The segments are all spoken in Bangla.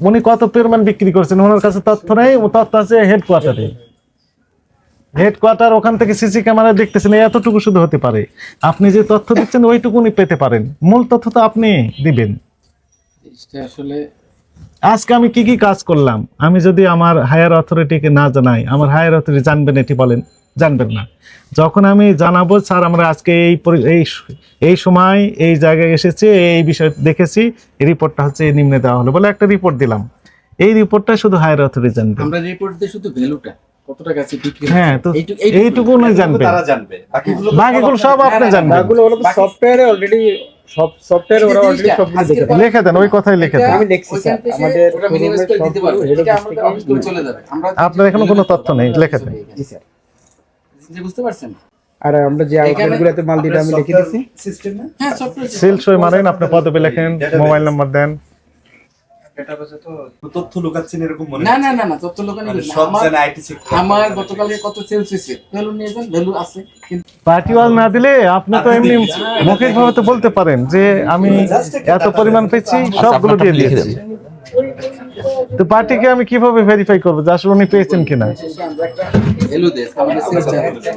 উনি কত পরিমাণ বিক্রি করছেন? ওনার কাছে তথ্য নেই তথ্য আছে হেডকোয়ার্টারে হেডকোয়ার্টার ওখান থেকে সিসি ক্যামেরা দেখতেছেন এতটুকু শুধু হতে পারে। আপনি যে তথ্য দিচ্ছেন, ওইটুকু উনি পেতে পারেন। মূল তথ্য তো আপনি দিবেন। আসলে আজকে আমি কি কি কাজ করলাম? আমি যদি আমার হায়ার অথরিটিকে না জানাই আমার হায়ার অথরিটি জানবেন এটি বলেন জানবেন না। যখন আমি জানাব স্যার আমরা আজকে এই এই এই সময় এই জায়গায় এসেছি এই বিষয় দেখেছি রিপোর্টটা হচ্ছে নিম্নে দেওয়া হলো বলে একটা রিপোর্ট দিলাম। এই রিপোর্টটা শুধু হায়ার অথরিটি জানবে। আমরা রিপোর্ট দিয়ে শুধু ভ্যালুটা কত টাকা আছে বিক্রি হ্যাঁ তো এইটুকু- জানবে। বাকিগুলো সব আপনি জানবেন। বাকিগুলো ওরা সফটওয়্যারে অলরেডি সব সফটওয়্যার ওরা অলরেডি সব। লিখে দেন ওই কথাই লিখে দেন। আমি লিখছি স্যার। আমাদের ওটা minimize দিতে পারবে। এটা আমাদের অফিস করে চলে যাবে। আমরা আপনার এখনও কোনো তথ্য নেই, লিখে দেন। জি স্যার। জি, বুঝতে পারছেন? আর আমরা যে আউটলেটগুলোতে মাল দিতে আমি লিখে দিছি। সিস্টেম হ্যাঁ সফটওয়্যার সিল সই মারেন আপনি পদবি লেখেন মোবাইল নাম্বার দেন। তথ্য লুকাচ্ছেন এরকম মনে না না না না তথ্য লোকানি মানে সব আমার আইটি সেক্টর আমার গতকালকে কত সেলস হয়েছে? ভ্যালু নিয়ে যান ভ্যালু আছে পার্টি ওয়াল না দিলে আপনি তো এমনি ভাবে তো বলতে পারেন যে আমি এত পরিমাণ পেয়েছি সবগুলো দিয়ে দিয়েছি। তো পার্টিকে আমি কীভাবে ভেরিফাই করব? যে আসলে উনি পেয়েছেন কিনা?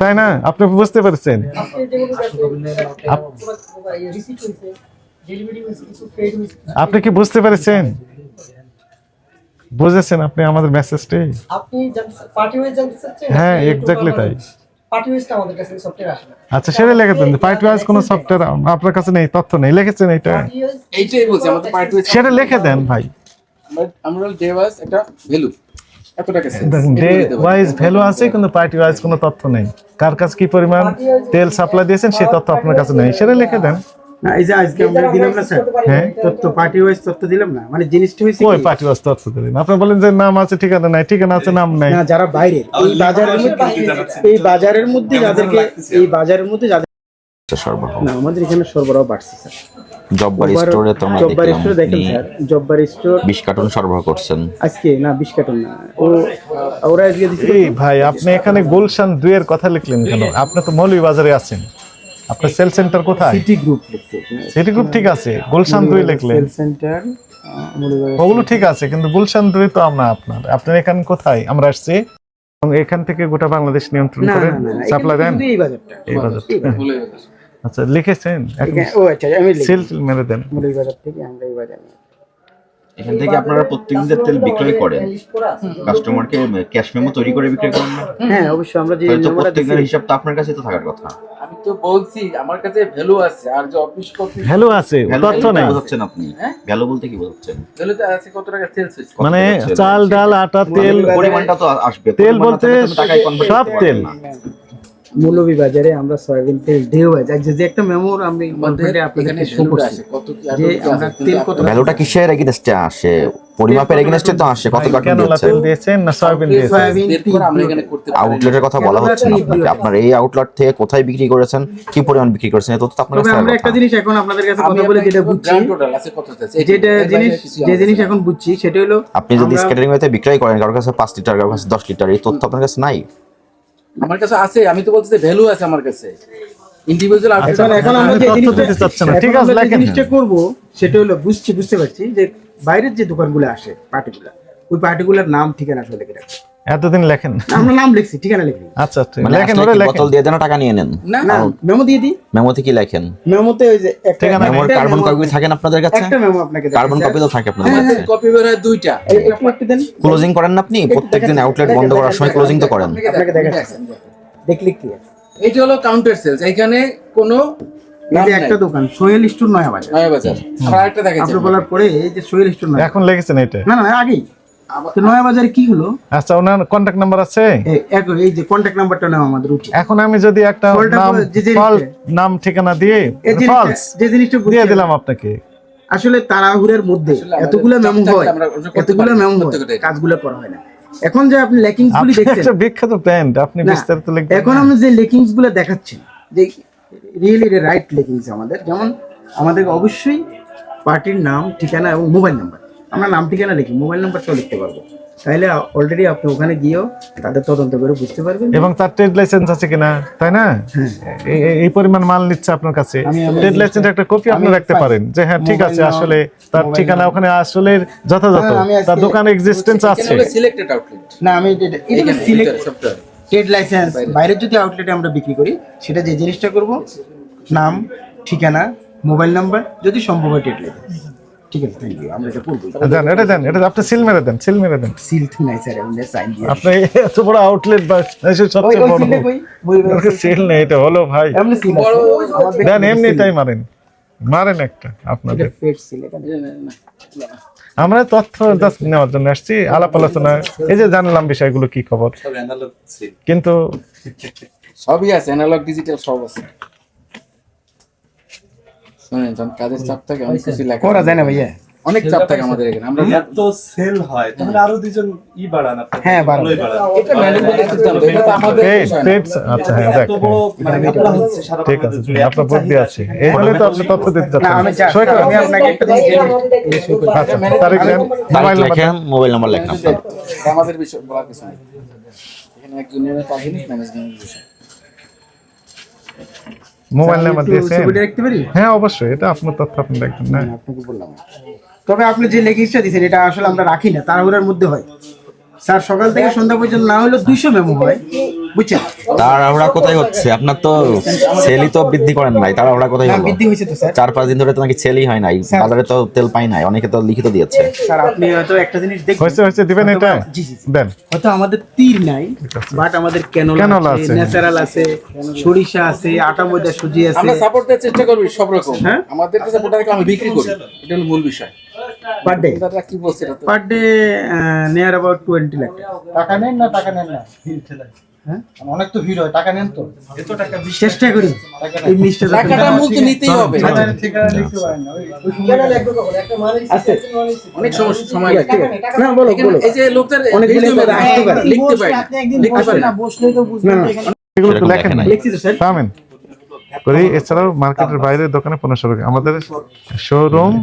তাই না? আপনি বুঝতে পেরেছেন। আপনি কি বুঝতে পেরেছেন? বুঝেছেন আপনি আমাদের মেসেজটি আপনি পার্টি ওয়াইজ জানতে চাচ্ছেন হ্যাঁ, exactly তাই। পার্টি ওয়াইজটা আমাদের কাছে সফটওয়্যার আসে না। আচ্ছা সেটা লিখে দেন। পার্টি ওয়াইজ কোনো সফটওয়্যার আপনার কাছে নেই তথ্য নেই লিখেছেন এটা এইটাই বলছি আমাদের পার্টি সেটা লিখে দেন ভাই। আমরা ডেভাস একটা ভ্যালু আছে কিন্তু পার্টি ওয়াইজ কোনো তথ্য নেই। কার কাছে কি পরিমাণ তেল সাপ্লাই দিয়েছেন সেই তথ্য আপনার কাছে নেই। সেটা লিখে দেন। না এই যে আজকে আমরা দিলাম না স্যার? হ্যাঁ? তথ্য পার্টি ওয়াইজ তথ্য দিলাম না? মানে জিনিসটা হয়েছে কই পার্টি ওয়াইজ তথ্য দিলেন আপনি বলেন যে নাম আছে ঠিকানা নাই ঠিকানা আছে নাম নাই। না যারা বাইরে এই বাজারের মধ্যে এই বাজারের মধ্যে যাদেরকে এই বাজারের মধ্যে যাদের সরবরাহ। না আমাদের এখানে সরবরাহ বাড়ছে স্যার। জব্বার স্টোরে তো আমরা জব্বার দেখলাম দেখেন আপনি স্যার। জব্বার স্টোর বিশ কার্টুন সরবরাহ করছেন। আজকে না বিশ কার্টন না। ও ওরা আজকে ভাই আপনি এখানে গুলশান দুইয়ের কথা লিখলেন কেন? আপনি তো মৌলভী বাজারে আছেন। আপনার সেল সেন্টার কোথায়? সিটি গ্রুপ সিটি গ্রুপ ঠিক আছে। গুলশান দুই লিখলেন। সেল সেন্টার ওগুলো ঠিক আছে কিন্তু গুলশান দুই তো আমরা আপনার। আপনার এখানে কোথায়? আমরা আসছি। এবং এখান থেকে গোটা বাংলাদেশ নিয়ন্ত্রণ করে সাপ্লাই দেন? এই বাজারটা। এই বাজারটা। আচ্ছা লিখেছেন? ও আচ্ছা আমি লিখি। সিল মেরে দেন। মুরগি বাজার থেকে আমরা এই বাজার। এখান থেকে আপনারা প্রত্যেকদিন তেল বিক্রয় করেন। কাস্টমারকে ক্যাশ মেমো তৈরি করে বিক্রয় করেন না? হ্যাঁ অবশ্যই আমরা যে মেমোটা প্রত্যেকদিনের হিসাব তো আপনার কাছে তো থাকার কথা। আমি তো বলছি আমার কাছে ভ্যালু আছে আর যে অফিস কপি ভ্যালু আছে ভ্যালু তথ্য বলতে নেই। কি বোঝাচ্ছেন আপনি? ভ্যালু বলতে কি বোঝাচ্ছেন? ভ্যালুতে আছে কত টাকা সেলস কত মানে চাল ডাল আটা তেল পরিমাণটা তো আসবে। তেল বলতে সব তেল। না। মৌলভী বাজারে আমরা সয়াবিন তেল আছে যে যে একটা মেমোর আমি অলরেডি শো ভ্যালুটা করছি আছে কত কি যে আমরা তেল কত ভ্যালুটা কিসের এগেনস্টে আসে? পরিমাপের এগেনস্টে তো আসে কত কার্টুন দিচ্ছেন? তেল দিয়েছেন না সয়াবিন দিয়েছেন? সয়াবিন বের আমরা এখানে করতে পারি। আউটলেটের কথা বলা হচ্ছে না। আপনাকে আপনার এই আউটলেট থেকে কোথায় বিক্রি করেছেন? কি পরিমাণ বিক্রি করেছেন? তো আপনার কাছে আমরা একটা জিনিস এখন আপনাদের কাছে কথা বলে যেটা বুঝছি grand আছে কত আছে, যেটা জিনিস যে জিনিস এখন বুঝছি সেটা হলো আপনি যদি স্ক্যাটারিং ওয়েতে বিক্রয় করেন কারোর কাছে পাঁচ লিটার কারোর কাছে দশ লিটার এই তথ্য আপনার কাছে নাই? আমার কাছে আছে আমি তো বলতেছি ভ্যালু আছে আমার কাছে। ইন্ডিভিজুয়াল এখন এখন আমরা যে জিনিসটা দিতে চাচ্ছি না। ঠিক আছে, জিনিসটা করব সেটা হলো বুঝছি বুঝতে পারছি যে বাইরের যে দোকানগুলো আসে পার্টিকুলার ওই পার্টিকুলার নাম ঠিকানা আসলে লিখে রাখছি এতদিন লেখেন। আমরা নাম লিখছি ঠিকানা লিখি আচ্ছা ঠিক। মানে লেখেন ওরা লেখেন। বোতল দিয়ে দেন টাকা নিয়ে নেন? না না মেমো দিয়ে দিই। মেমোতে কি লেখেন? মেমোতে ওই যে একটা মেমোর কার্বন memo- কপি থাকেন আপনাদের কাছে? একটা মেমো আপনাকে কার্বন কপি তো থাকে আপনাদের হ্যাঁ, কাছে। কপি বের হয় দুইটা। স্যার। এই- একটু একটু দেন। ক্লোজিং করেন না আপনি? প্রত্যেকদিন আউটলেট বন্ধ করার সময় ক্লোজিং তো করেন। আপনাকে দেখাচ্ছি। দেখলি কি? এইটা হলো কাউন্টার সেলস এখানে কোনো এই যে একটা দোকান সোহেল স্টোর নয়া বাজার। নয়া বাজার। আমরা আরেকটা দেখাচ্ছি আপনি বলার পরে এই যে সোহেল স্টোর নয়া এখন লিখেছেন এটা? না না আগেই। তো নয়া বাজারে কি হলো? আচ্ছা ওনার কন্ট্যাক্ট নাম্বার আছে? এই- যে কন্ট্যাক্ট নাম্বারটা নাও আমাদের উচিত। এখন আমি যদি একটা নাম ফল নাম ঠিকানা দিয়ে ফলস যে জিনিসটা দিয়ে দিলাম আপনাকে। আসলে তাড়াহুড়ের মধ্যে এতগুলো মেমো হয় এতগুলো মেমো হয় কাজগুলো করা হয় না। এখন যে আপনি লেকিংস গুলি দেখছেন একটা বিখ্যাত ব্র্যান্ড আপনি বিস্তারিত লিখবেন এখন। আমি যে লেকিংসগুলো দেখাচ্ছেন যে রিয়েলি রাইট লেকিংস আমাদের। যেমন আমাদের অবশ্যই পার্টির নাম ঠিকানা এবং মোবাইল নাম্বার আমরা নাম ঠিকানা লিখি? মোবাইল নাম্বারটাও লিখতে পারব। তাহলে অলরেডি আপনি ওখানে গিয়েও তাদের তদন্ত করে বুঝতে পারবেন। এবং তার ট্রেড লাইসেন্স আছে কিনা তাই না? এই- এই- পরিমাণ মাল নিচ্ছে আপনার কাছে। ট্রেড লাইসেন্স একটা কপি আপনি রাখতে পারেন। যে হ্যাঁ ঠিক আছে আসলে তার ঠিকানা ওখানে আসলে যথাযথ। হ্যাঁ, তার দোকান এক্সিস্টেন্স আছে। সিলেক্টেড আউটলেট না আমি এটা- এটা সিলেক্ট ট্রেড লাইসেন্স বাইরের যদি আউটলেটে আমরা বিক্রি করি সেটা যে জিনিসটা করব নাম ঠিকানা মোবাইল নাম্বার যদি সম্ভব হয় ট্রেড লাইসেন্স ঠিক আছে থ্যাংক ইউ আমরা এটা করব। দেন এটা দেন এটা আপনি সিল মেরে দেন সিল মেরে দেন। সিল তো নাই স্যার আমি সাইন দিয়ে আপনি এত বড় আউটলেট বা দেশের সবচেয়ে বড় সিলটা কই বই সিল নেই এটা হলো ভাই। এমনি সিল দেন এমনি তাই মারেন। মারেন একটা আপনাদের। পেট সিল এটা আমরা তথ্য নেওয়ার জন্য আসছি আলাপ আলোচনা। এই যে জানলাম বিষয়গুলো কি খবর। সব অ্যানালগ সিল কিন্তু সবই আছে অ্যানালগ ডিজিটাল সব আছে। শুনেন যখন কাজের চাপ থাকে অনেক কিছু লেখা করা যায় না ভাইয়া। অনেক চাপ থাকে আমাদের এখানে। আমরা এত সেল হয়। তাহলে আরও দুজন ই বাড়ান হ্যাঁ, বাড়ান। এটা ম্যানুয়ালি সিস্টেম এটা তো আমাদের। ট্রেডস আচ্ছা হ্যাঁ দেখ। মানে ঘটনা হচ্ছে সারা ঠিক আছে আপনার বুদ্ধি আছে। এই হলে তো আপনি তথ্য দিতে না আমি সই করেন। আমি আপনাকে একটা জিনিস এই আচ্ছা তারিখ দেন মোবাইল নাম্বার লেখেন মোবাইল নাম্বার লেখেন আমাদের বিষয় বলার কিছু নেই। এখানে এক জুনিয়রের কাহিনী ম্যানেজমেন্ট বিষয়। মোবাইল নাম্বার দিয়েছেন ছবিটা দেখতে পারি? হ্যাঁ অবশ্যই। এটা আপনার তথ্য আপনি দেখবেন না আপনাকে বললাম। তবে আপনি যে লেগিংসটা দিয়েছেন এটা আসলে আমরা রাখি না তাড়াহুড়ার মধ্যে হয়। স্যার সকাল থেকে সন্ধ্যা পর্যন্ত না হলেও দুইশো মেমো হয়। বুঝছেন? তার কোথায় হচ্ছে? আপনার তো সেলই তো বৃদ্ধি করেন নাই তার আমরা কোথায় হলো? বৃদ্ধি হয়েছে তো স্যার। চার পাঁচ দিন ধরে তো নাকি সেলই হয় নাই বাজারে তো তেল পাই নাই অনেকে তো লিখিত দিয়েছে। স্যার আপনি হয়তো একটা জিনিস দেখবেন। হয়েছে হয়েছে দিবেন এটা? জি, জি। দেন। হয়তো আমাদের তীর নাই বাট আমাদের ক্যানোলা আছে। ন্যাচারাল আছে সরিষা আছে আটা ময়দা সুজি আছে। আমরা সাপোর্ট দেওয়ার চেষ্টা করবি সব রকম। হ্যাঁ? আমাদের কাছে প্রোডাক্ট আমি বিক্রি করি। এটা হলো মূল বিষয়। পার ডে কি per day near about twenty lakh টাকা নেন না টাকা নেন না? অনেক তো ভিড় হয় টাকা নেন তো। এত টাকা চেষ্টা করি। এই জিনিসটা টাকাটা মূল তো নিতেই হবে। লিখতে পারেন না ঠিকানা লিখবে কখন একটা মানে আছে। অনেক সমস্যা সময় লাগে। টাকা নেই টাকা না বলো বলো। এই যে লোকদের অনেক দিলে resume পরে আসতে পারে। লিখতে পারে। না লিখতে পারে। বসলেই তো এগুলো তো লেখেন না। লিখছি স্যার। করি। এছাড়াও মার্কেটের বাইরে দোকানে পনেরোশো টাকা আমাদের শোরুম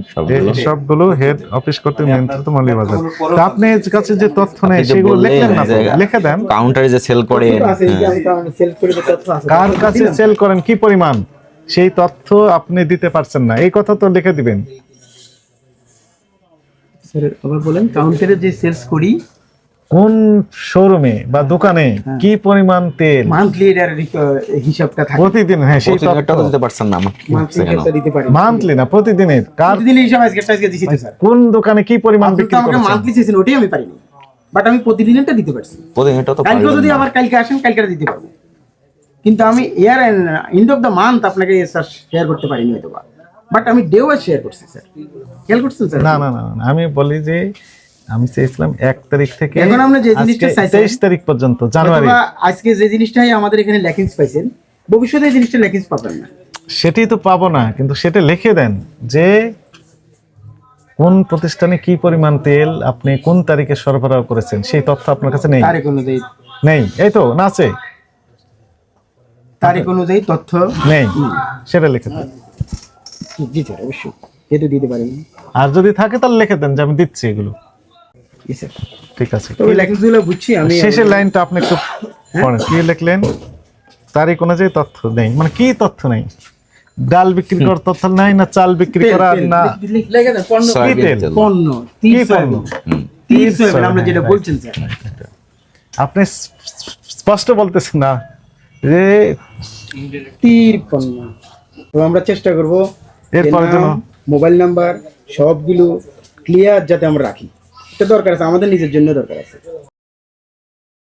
সবগুলো। হেড অফিস করতে নিয়ন্ত্রিত মৌলী বাজার তা আপনার কাছে যে তথ্য নেই সেগুলো লিখলেন না লিখে দেন। কাউন্টারে যে সেল করে তথ্য আছে, এই যে আমি কারণে sell করে যে তথ্য আছে, কার কাছে সেল করেন কি পরিমাণ? সেই তথ্য আপনি দিতে পারছেন না। এই কথা তো লিখে দিবেন। স্যার আবার বলেন কাউন্টারে যে সেলস করি কোন শোরুমে বা দোকানে কি পরিমাণ তেল? মান্থলি এর হিসাবটা থাকে। প্রতিদিন হ্যাঁ সেই দিতে পারছেন না আমার মান্থলি না প্রতিদিনের। প্রতিদিন হিসাব আজকে আজকে দিছি স্যার। কোন দোকানে কি পরিমাণ বিক্রি আমাকে মান্থলি চেয়েছেন ওটাই আমি পারিনি। বাট আমি প্রতিদিনেরটা দিতে পারছি। প্রতিদিন এটা তো পারবেন যদি না। আবার কালকে আসেন কালকে দিতে পারব। কিন্তু আমি year end of the month আপনাকে স্যার শেয়ার করতে পারিনি হয়তো বাট আমি ডে ওয়াইজ শেয়ার করছি স্যার। খেয়াল করছেন স্যার? না না না, আমি বলি যে আমি চেয়েছিলাম এক তারিখ থেকে এখন আমরা যে জিনিসটা তেইশ তারিখ পর্যন্ত জানুয়ারি। আজকে যে জিনিসটাই আমাদের এখানে ল্যাকিংস পাইছেন ভবিষ্যতে এই জিনিসটা ল্যাকিংস পাবেন না। সেটাই তো পাবো না কিন্তু সেটা লিখে দেন যে কোন প্রতিষ্ঠানে কি পরিমাণ তেল আপনি কোন তারিখে সরবরাহ করেছেন সেই তথ্য আপনার কাছে নেই। তারিখ অনুযায়ী। নেই এই তো না আছে? তারিখ অনুযায়ী তথ্য নেই সেটা লিখে দেন। জি স্যার অবশ্যই। যেহেতু দিতে পারি আর যদি থাকে তাহলে লিখে দেন যে আমি দিচ্ছি এগুলো। ঠিক আছে। তবে ল্যাকিংসগুলো বুঝছি আমি শেষের লাইনটা আপনি একটু পড়েন। কি লিখলেন? তারিখ অনুযায়ী তথ্য নেই। মানে কি তথ্য নেই? ডাল বিক্রি করার তথ্য নাই না চাল বিক্রি করার না পণ্য। আমরা যেটা হ্যাঁ, বলছেন আপনি স্পষ্ট বলতেছেন না যে তীর পণ্য। তো আমরা চেষ্টা করব এরপরের জন্য- মোবাইল নাম্বার সবগুলো ক্লিয়ার যাতে আমরা রাখি। এটা দরকার আছে আমাদের নিজের জন্য দরকার আছে।